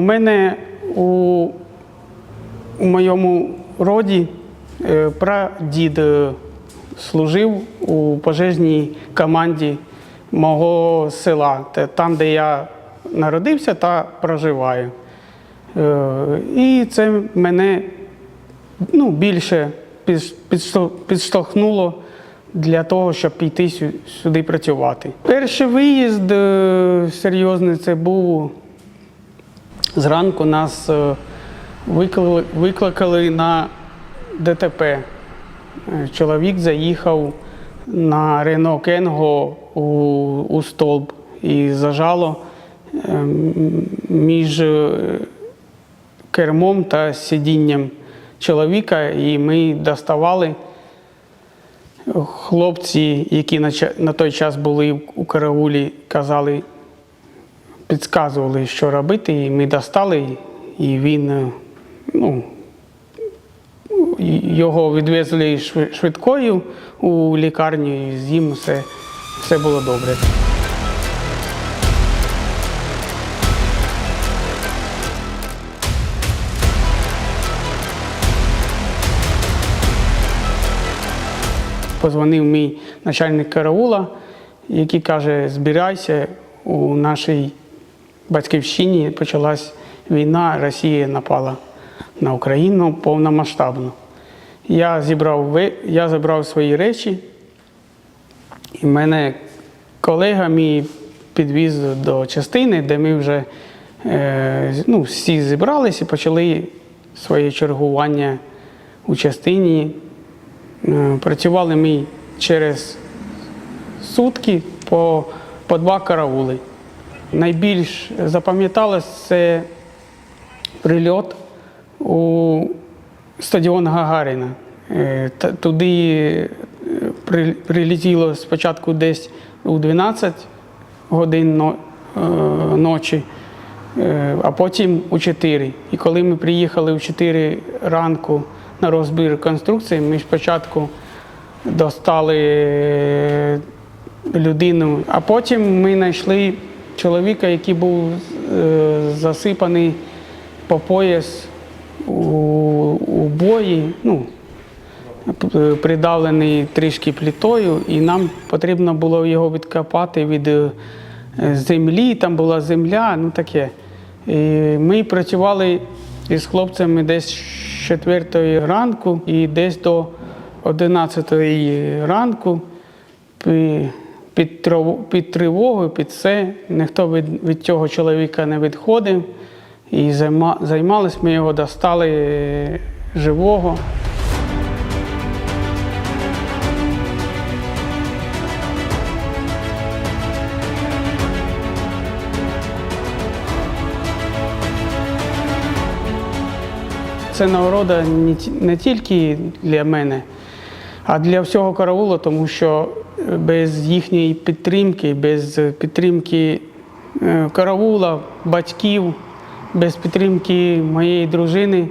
У мене у, у моєму роді е, прадід е, служив у пожежній команді мого села, там, де я народився та проживаю. Е, І це мене ну, більше підштовхнуло для того, щоб піти сюди працювати. Перший виїзд серйозний це був зранку нас е, викликали, викликали на ДТП. Е, Чоловік заїхав на Рено Кенго у, у стовп і зажало ем, між е, кермом та сидінням чоловіка, і ми доставали. Хлопці, які на той час були у караулі, казали, підказували, що робити, і ми достали, і він, е, ну, його відвезли швидкою у лікарню, і з ним все, все було добре. Позвонив мій начальник караула, який каже: збирайся у нашій батьківщині почалась війна, Росія напала на Україну повномасштабно. Я зібрав, я забрав свої речі, і мене колега мій підвіз до частини, де ми вже е, ну, всі зібралися і почали своє чергування у частині. Е, Працювали ми через сутки по, по два караули. Найбільш запам'яталось це прильот у стадіон Гагаріна. Е, Туди е, прилетіло спочатку десь у 12 годин е, ночі, а потім у 4. І коли ми приїхали у 4 ранку на розбір конструкції, ми спочатку достали людину, а потім ми знайшли чоловіка, який був е, засипаний по пояс у, у бої, ну, придавлений трішки плітою, і нам потрібно було його відкопати від е, землі, там була земля, ну таке. І ми працювали із хлопцями десь з 4 ранку і десь до 11 ранку під, тривогою, під все. Ніхто від, від цього чоловіка не відходив. І займа, займалися, ми його достали е, живого. Це нагорода не тільки для мене, а для всього караулу, тому що без їхньої підтримки, без підтримки е, караула, батьків, без підтримки моєї дружини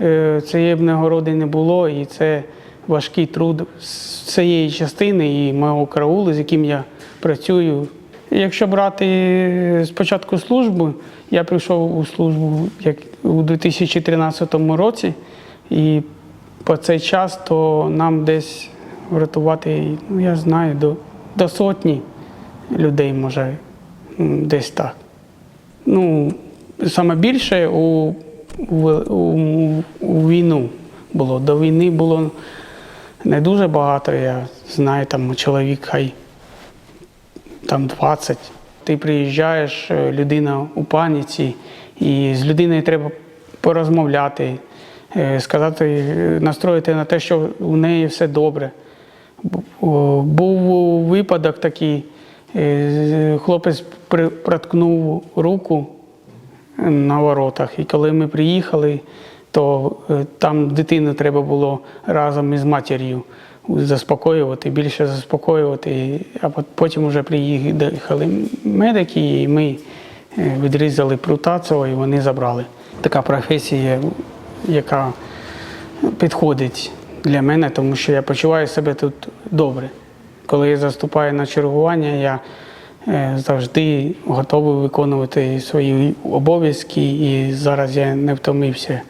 е, цієї б нагороди не було. І це важкий труд з цієї частини і мого караулу, з яким я працюю. Якщо брати е, спочатку службу, я прийшов у службу як у 2013 році, і по цей час то нам десь врятувати, ну я знаю, до, до сотні людей може десь так. Ну, саме більше у, у, у, війну було. До війни було не дуже багато. Я знаю, там чоловік хай там 20. Ти приїжджаєш, е, людина у паніці, і з людиною треба порозмовляти, е, сказати, е, настроїти на те, що у неї все добре. Був випадок такий, е, хлопець проткнув руку на воротах. І коли ми приїхали, то е, там дитину треба було разом із матір'ю заспокоювати, більше заспокоювати. А потім вже приїхали медики, і ми е, відрізали прута цього, і вони забрали. Така професія, яка підходить для мене, тому що я почуваю себе тут добре. Коли я заступаю на чергування, я е, завжди готовий виконувати свої обов'язки, і зараз я не втомився.